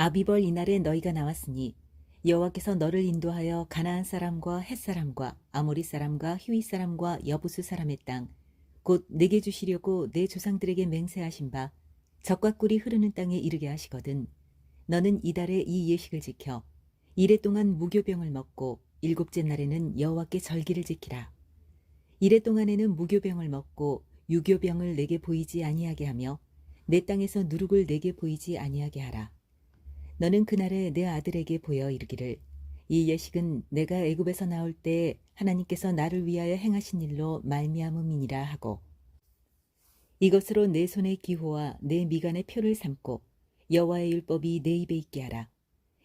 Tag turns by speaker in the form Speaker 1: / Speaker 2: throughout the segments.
Speaker 1: 아비벌 이날에 너희가 나왔으니 여호와께서 너를 인도하여 가나안 사람과 헷 사람과 아모리 사람과 히위 사람과 여부수 사람의 땅 곧 내게 주시려고 내 조상들에게 맹세하신 바 적과 꿀이 흐르는 땅에 이르게 하시거든. 너는 이달에 이 예식을 지켜 이래 동안 무교병을 먹고 일곱째 날에는 여호와께 절기를 지키라. 이래 동안에는 무교병을 먹고 유교병을 내게 보이지 아니하게 하며 내 땅에서 누룩을 내게 보이지 아니하게 하라 너는 그날에 내 아들에게 보여 이르기를. 이 예식은 내가 애굽에서 나올 때 하나님께서 나를 위하여 행하신 일로 말미암음이니라 하고 이것으로 내 손의 기호와 내 미간의 표를 삼고 여호와의 율법이 내 입에 있게 하라.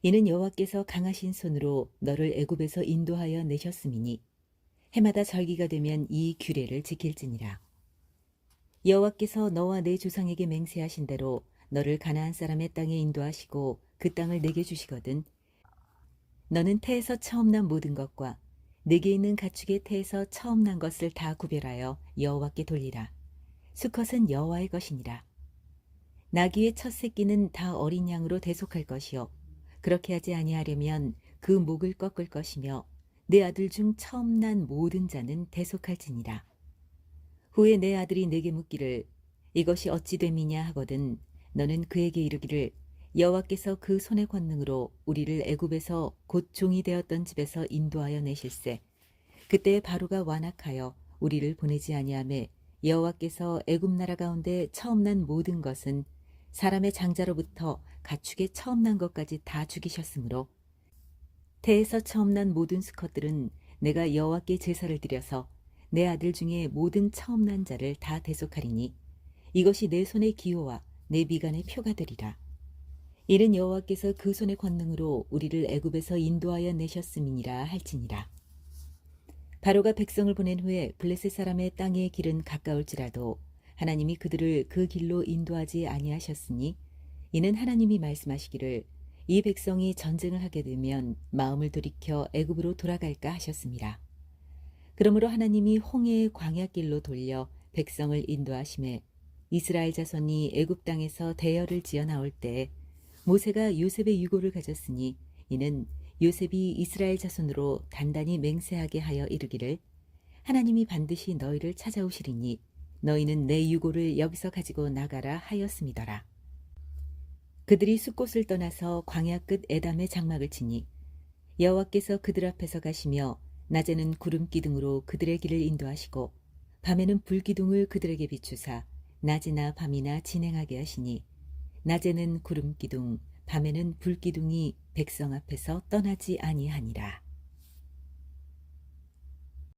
Speaker 1: 이는 여호와께서 강하신 손으로 너를 애굽에서 인도하여 내셨음이니 해마다 절기가 되면 이 규례를 지킬지니라. 여호와께서 너와 내 조상에게 맹세하신 대로 너를 가나안 사람의 땅에 인도하시고 그 땅을 내게 주시거든. 너는 태에서 처음 난 모든 것과 내게 있는 가축의 태에서 처음 난 것을 다 구별하여 여호와께 돌리라. 수컷은 여호와의 것이니라. 나귀의 첫 새끼는 다 어린 양으로 대속할 것이요. 그렇게 하지 아니하려면 그 목을 꺾을 것이며 내 아들 중 처음 난 모든 자는 대속할지니라. 후에 내 아들이 내게 묻기를 이것이 어찌 됨이냐 하거든 너는 그에게 이르기를 여호와께서 그 손의 권능으로 우리를 애굽에서 곧 종이 되었던 집에서 인도하여 내실세 그때 바로가 완악하여 우리를 보내지 아니하매 여호와께서 애굽 나라 가운데 처음 난 모든 것은 사람의 장자로부터 가축의 처음 난 것까지 다 죽이셨으므로 태에서 처음 난 모든 수컷들은 내가 여호와께 제사를 드려서 내 아들 중에 모든 처음 난 자를 다 대속하리니 이것이 내 손의 기호와 내 미간의 표가 되리라. 이는 여호와께서 그 손의 권능으로 우리를 애굽에서 인도하여 내셨음이니라 할지니라. 바로가 백성을 보낸 후에 블레셋 사람의 땅의 길은 가까울지라도 하나님이 그들을 그 길로 인도하지 아니하셨으니 이는 하나님이 말씀하시기를 이 백성이 전쟁을 하게 되면 마음을 돌이켜 애굽으로 돌아갈까 하셨습니다. 그러므로 하나님이 홍해의 광야길로 돌려 백성을 인도하심에 이스라엘 자손이 애굽 땅에서 대열을 지어 나올 때 모세가 요셉의 유고를 가졌으니 이는 요셉이 이스라엘 자손으로 단단히 맹세하게 하여 이르기를 하나님이 반드시 너희를 찾아오시리니 너희는 내 유고를 여기서 가지고 나가라 하였음이더라. 그들이 숲곳을 떠나서 광야 끝 에담의 장막을 치니 여호와께서 그들 앞에서 가시며 낮에는 구름 기둥으로 그들의 길을 인도하시고 밤에는 불 기둥을 그들에게 비추사 낮이나 밤이나 진행하게 하시니 낮에는 구름 기둥 밤에는 불 기둥이 백성 앞에서 떠나지 아니하니라.